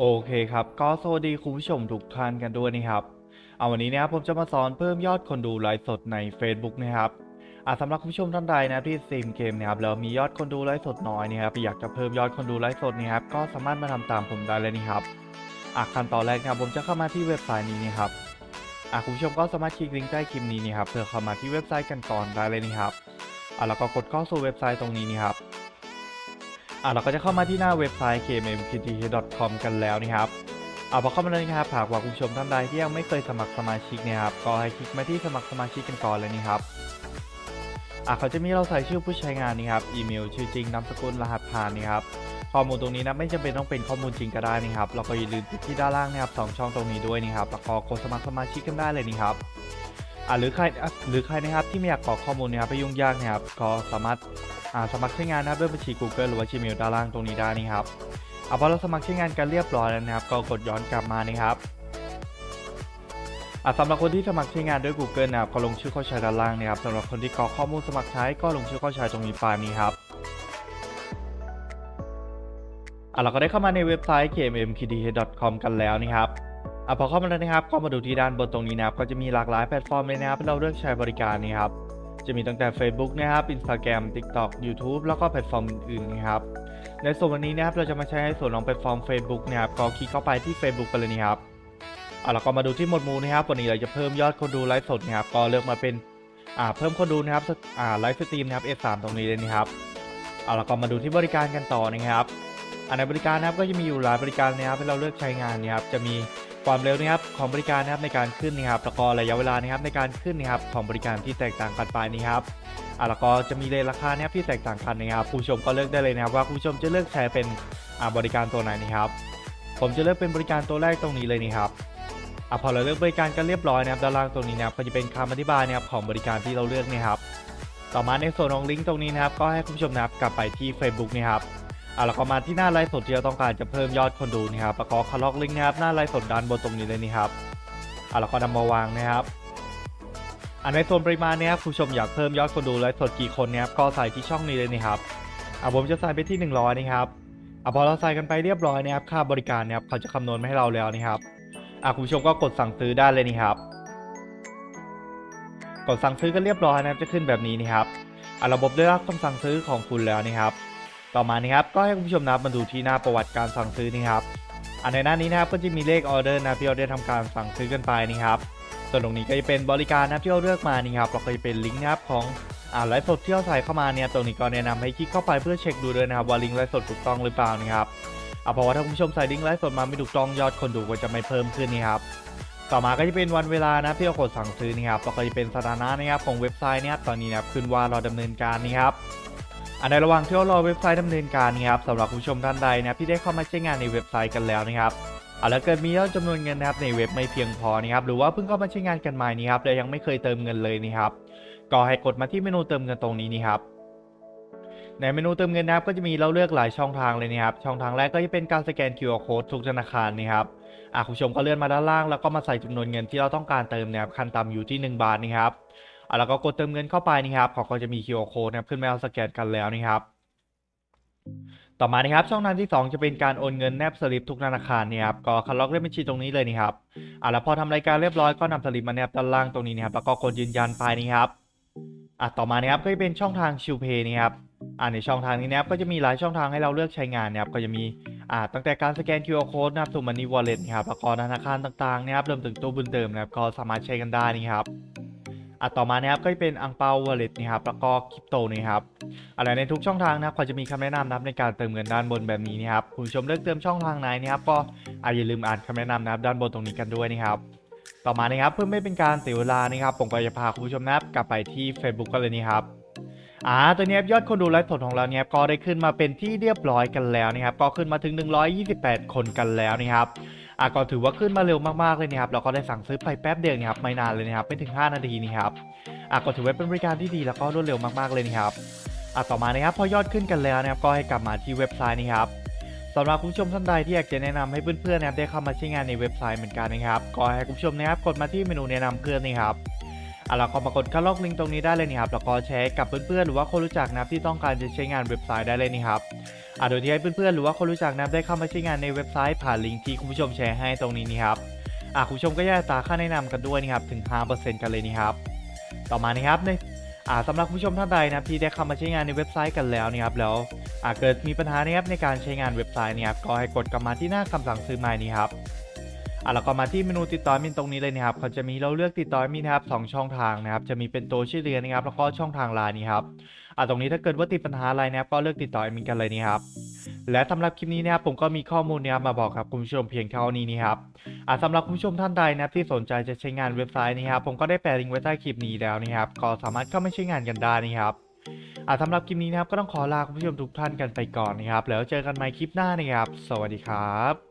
โอเคครับ ก็สวัสดีคุณผู้ชมทุกท่านกันด้วยนะครับ เอาวันนี้นะครับผมจะมาสอนเพิ่มยอดคนดูไลฟ์สดใน Facebook นะครับอาสำหรับคุณผู้ชมท่านใดนะที่สตรีมเกมนะครับแล้วมียอดคนดูไลฟ์สดน้อยนะครับอยากจะเพิ่มยอดคนดูไลฟ์สดนะครับก็สามารถมาทำตามผมได้เลยนะครับอะขั้นตอนแรกนะครับผมจะเข้ามาที่เว็บไซต์นี้นะครับอะคุณผู้ชมก็สามารถคลิกลิงก์ใต้คลิปนี้นะครับเพื่อเข้ามาที่เว็บไซต์กันก่อนได้เลยนะครับอะแล้วก็กดเข้าสู่เว็บไซต์ตรงนี้นะครับ อะเราก็จะเข้ามาที่หน้าเว็บไซต์ kmmkt.com กันแล้วนะครับเอาพอเข้ามาแล้วนะครับหากว่าคุณผู้ชมท่านใดที่ยังไม่เคยสมัครสมาชิกเนะครับก็ให้คลิกมาที่สมัครสมาชิกกันก่อนเลยนะครับอะเขาจะมีเราใส่ชื่อผู้ใช้งานนี่ครับอีเมลชื่อจริงนามสกุลรหัสผ่านนี่ครับข้อมูลตรงนี้นะไม่จำเป็นต้องเป็นข้อมูลจริงก็ได้นะครับเราก็อย่าลืมติดที่ด้านล่างนะครับสองช่องตรงนี้ด้วยนะครับแล้วก็กดสมัครสมาชิกกันได้เลยนี่ครับ อ่าหรือใครหรือใครนะครับที่ไม่อยากกรอกข้อมูลนะครับไปยุ่งยากนะครับก็สามารถอ่าสมัครใช้งานนะครับด้วยบัญชี Google หรือว่า Gmail ด้านล่างตรงนี้ได้นี่ครับเอาพอเราสมัครใช้งานกันเรียบร้อยแล้วนะครับ ก็กดย้อนกลับมานะครับอ่าสำหรับคนที่สมัครใช้งานด้วย Google นะครับก็ลงชื่อเข้าใช้ด้านล่างนะครับสำหรับคนที่กรอกข้อมูลสมัครใช้ก็ลงชื่อเข้าใช้ตรงนี้ปนี้ครับอ่าเราก็ได้เข้ามาในเว็บไซต์ kmmkdh.com กันแล้วนี่ครับ อะพอเข้ามาแล้วนะครับก็มาดูที่ด้านบนตรงนี้นะครับก็จะมีหลากหลายแพลตฟอร์มเลยนะครับให้เราเลือกใช้บริการนี่ครับจะมีตั้งแต่ Facebook นะครับ Instagram TikTok YouTube แล้วก็แพลตฟอร์มอื่นๆนะครับในส่วนวันนี้นะครับเราจะมาใช้ในส่วนของแพลตฟอร์ม Facebook นะครับก็คลิกเข้าไปที่ Facebook กันเลยนี่ครับอะแล้วก็มาดูที่หมวดหมู่นะครับวันนี้เราจะเพิ่มยอดคนดูไลฟ์สดนะครับก็เลือกมาเป็นอ่าเพิ่มคนดูนะครับอ่าไลฟ์สตรีมนะครับ S3 ตรงนี้เลยนะครับเอาแล้วก็มาดูที่บริการกันต่อนะครับอันในบริการนะครับก็จะมีอยู่หลายบริการนะครับให้เราเลือกใช้งานนะครับจะมี ความเร็วนะครับของบริการนะครับในการขึ้นนะครับแล้วก็ระยะเวลานะครับในการขึ้นนะครับของบริการที่แตกต่างกันไปนะครับอะแล้วก็จะมีเลทราคานะครับที่แตกต่างกันนะครับผู้ชมก็เลือกได้เลยนะครับว่าผู้ชมจะเลือกใช้เป็นอ่าบริการตัวไหนนะครับ ผมจะเลือกเป็นบริการตัวแรกตรงนี้เลยนะครับอะพอเราเลือกบริการกันเรียบร้อยนะครับด้านล่างตรงนี้นะครับก็จะเป็นคำอธิบายนะครับของบริการที่เราเลือกนะครับ ต่อมาในส่วนของลิงก์ตรงนี้นะครับ ก็ให้คุณผู้ชมนะครับกลับไปที่ Facebook นะครับ อะแล้วก็มาที่หน้าไลฟ์สดที่เราต้องการจะเพิ่มยอดคนดูนะครับแล้วก็คาล็อกลิงก์นะครับหน้าไลฟ์สดด้านบนตรงนี้เลยนี่ครับอะแล้วก็นำมาวางนะครับอันในส่วนปริมาณเนี้ครับผู้ชมอยากเพิ่มยอดคนดูไลฟ์สดกี่คนเนี่ยครับก็ใส่ที่ช่องนี้เลยนี่ครับอะผมจะใส่ไปที่ 100นะครับอะพอเราใส่กันไปเรียบร้อยนะครับค่าบริการเนี่ยครับเขาจะคำนวณมาให้เราแล้วนี่ครับอะคุณผู้ชมก็กดสั่งซื้อได้เลยนี่ครับกดสั่งซื้อกันเรียบร้อยนะครับจะขึ้นแบบนี้นี่ครับอะระบบได้รับคำสั่งซื้อของคุณแล้วนี่ครับ ต่อมานี่ครับก็ให้คุณผู้ชมนะครับมาดูที่หน้าประวัติการสั่งซื้อนี่ครับอันในหน้านี้นะครับก็จะมีเลขออเดอร์นะที่เราได้ทำการสั่งซื้อกันไปนี่ครับส่วนตรงนี้ก็จะเป็นบริการนะที่เราเลือกมานี่ครับเราก็จะเป็นลิงก์นะครับของอ่าไลฟ์สดที่เราใส่เข้ามาเนี่ยตรงนี้ก็แนะนำให้คลิกเข้าไปเพื่อเช็คดูด้วยนะครับว่าลิงก์ไลฟ์สดถูกต้องหรือเปล่านะครับอ่าเพราะว่าถ้าคุณผู้ชมใส่ลิงก์ไลฟ์สดมาไม่ถูกต้องยอดคนดูก็จะไม่เพิ่มขึ้นนี่ครับต่อมาก็จะเป็นวันเวลานะที่เรากดสั่งซื้อนี่ครับแล้วก็จะเป็นสถานะนะครับของเว็บไซต์นี่ครับตอนนี้นะครับขึ้นว่าเราดำเนินการนี่ครับ ในระหว่างที่รารอเว็บไซต์ดำเนินการนี่ครับสำหรับผู้ชมท่านใดนะที่ได้เข้ามาใช้งานในเว็บไซต์กันแล้วนะครับอ่าแล้วเกิดมียอดจำนวนเงินนะครับในเว็บไม่เพียงพอนะครับหรือว่าเพิ่งเข้ามาใช้งานกันใหม่นี่ครับและยังไม่เคยเติมเงินเลยนี่ครับก็ให้กดมาที่เมนูเติมเงินตรงนี้นี่ครับในเมนูเติมเงินนะครับก็จะมีเราเลือกหลายช่องทางเลยนะครับช่องทางแรกก็จะเป็นการสแกน QR code ทุกธนาคารนี่ครับอ่าคุณผู้ชมก็เลื่อนมาด้านล่างแล้วก็มาใส่จำนวนเงินที่เราต้องการเติมนะครับขั้นต่ำอยู่ที่ 1 บาทนี่ครับ อ่าแล้วก็กดเติมเงินเข้าไปนี่ครับเขาก็จะมี QR code นะครับขึ้นมาเอาสแกนกันแล้วนี่ครับ ต่อมานะครับช่องทางที่ 2 จะเป็นการโอนเงินแนบสลิปทุกธนาคารเนี่ยครับก็คัดล็อกเลขบัญชีตรงนี้เลยนี่ครับอะแล้วพอทำรายการเรียบร้อยก็นำสลิปมาแนบด้านล่างตรงนี้นะครับแล้วก็กดยืนยันไปนี่ครับอะต่อมานะครับก็จะเป็นช่องทางชิวเพย์นี่ครับอะในช่องทางนี้นะครับก็จะมีหลายช่องทางให้เราเลือกใช้งานนะครับก็จะมีอ่าตั้งแต่การสแกน QR code นะครับสู่ Money Wallet นะครับแล้วก็ธนาคารต่างๆนะครับรวมถึงตู้บุญเติมนะครับก็สามารถใช้กันได้นี่ครับ อะต่อมานะครับก็จะเป็นอังเปา Wallet นี่ครับแล้วก็คริปโตนี่ครับอะไรในทุกช่องทางนะครับเขาจะมีคำแนะนำนะครับในการเติมเงินด้านบนแบบนี้นะครับคุณผู้ชมเลือกเติมช่องทางไหนนะครับก็อาอย่าลืมอ่านคำแนะนำนะครับด้านบนตรงนี้กันด้วยนะครับต่อมานะครับเพื่อไม่เป็นการเสียเวลานะครับผมก็จะพาคุณผู้ชมนะครับกลับไปที่ Facebook กันเลยนี่ครับอ่าตัวนี้ยอดคนดูไลฟ์สดของเราเนี่ยก็ได้ขึ้นมาเป็นที่เรียบร้อยกันแล้วนะครับ ก็ขึ้นมาถึง 128 คนกันแล้วนะครับ อะก็ถือว่าขึ้นมาเร็วมากๆเลยนะครับเราก็ได้สั่งซื้อไปแป๊บเดียวนะครับไม่นานเลยนะครับไม่ถึง 5 นาทีนี่ครับอะก็ถือว่าเป็นบริการที่ดีแล้วก็รวดเร็วมากๆเลยนะครับอะต่อมานะครับพอยอดขึ้นกันแล้วนะครับก็ให้กลับมาที่เว็บไซต์นี้ครับสำหรับคุณผู้ชมท่านใดที่อยากจะแนะนำให้เพื่อนๆนะครับได้เข้ามาใช้งานในเว็บไซต์เหมือนกันนะครับก็ให้คุณผู้ชมนะครับกดมาที่เมนูแนะนำเพื่อนนี่ครับ อะเราก็มากดคัดลอกลิงก์ตรงนี้ได้เลยนี่ครับแล้วก็แชร์กับเพื่อนๆหรือว่าคนรู้จักนะครับที่ต้องการจะใช้งานเว็บไซต์ได้เลยนี่ครับอะโดยที่ให้เพื่อนๆหรือว่าคนรู้จักนะครับได้เข้ามาใช้งานในเว็บไซต์ผ่านลิงก์ที่คุณผู้ชมแชร์ให้ตรงนี้นี่ครับอะคุณผู้ชมก็แยกตาค่าแนะนำกันด้วยนี่ครับถึง 5%กันเลยนี่ครับต่อมานี่ครับในอ่าสำหรับคุณผู้ชมท่านใดนะครับที่ได้เข้ามาใช้งานในเว็บไซต์กันแล้วนี่ครับแล้วอ่าเกิดมีปัญหานะครับในการใช้งานเว็บไซต์เนี่ยครับก็ให้กดกลับมาที่หน้าคำสั่งซื้อใหม่นี้ครับ อะแล้วก็มาที่เมนูติดต่อมินตรงนี้เลยนะครับเขาจะมีเราเลือกติดต่อมินนะครับสองช่องทางนะครับจะมีเป็นตัวชื่อเรียนนะครับแล้วก็ช่องทางไลน์นี้ครับอะตรงนี้ถ้าเกิดว่าติดปัญหาอะไรนะครับก็เลือกติดต่อแอดมินกันเลยนี่ครับและสำหรับคลิปนี้นะครับผมก็มีข้อมูลนะครับมาบอกครับคุณผู้ชมเพียงเท่านี้นี่ครับอะสำหรับคุณผู้ชมท่านใดนะครับที่สนใจจะใช้งานเว็บไซต์นี้ครับผมก็ได้แปะลิงก์ไว้ใต้คลิปนี้แล้วนะครับก็สามารถเข้ามาใช้งานกันได้นี่ครับอะสำหรับคลิปนี้นะครับก็ต้องขอลาคุณผู้ชมทุกท่านกันไปก่อนนะครับแล้วเจอกันใหม่คลิปหน้านะครับ สวัสดีครับ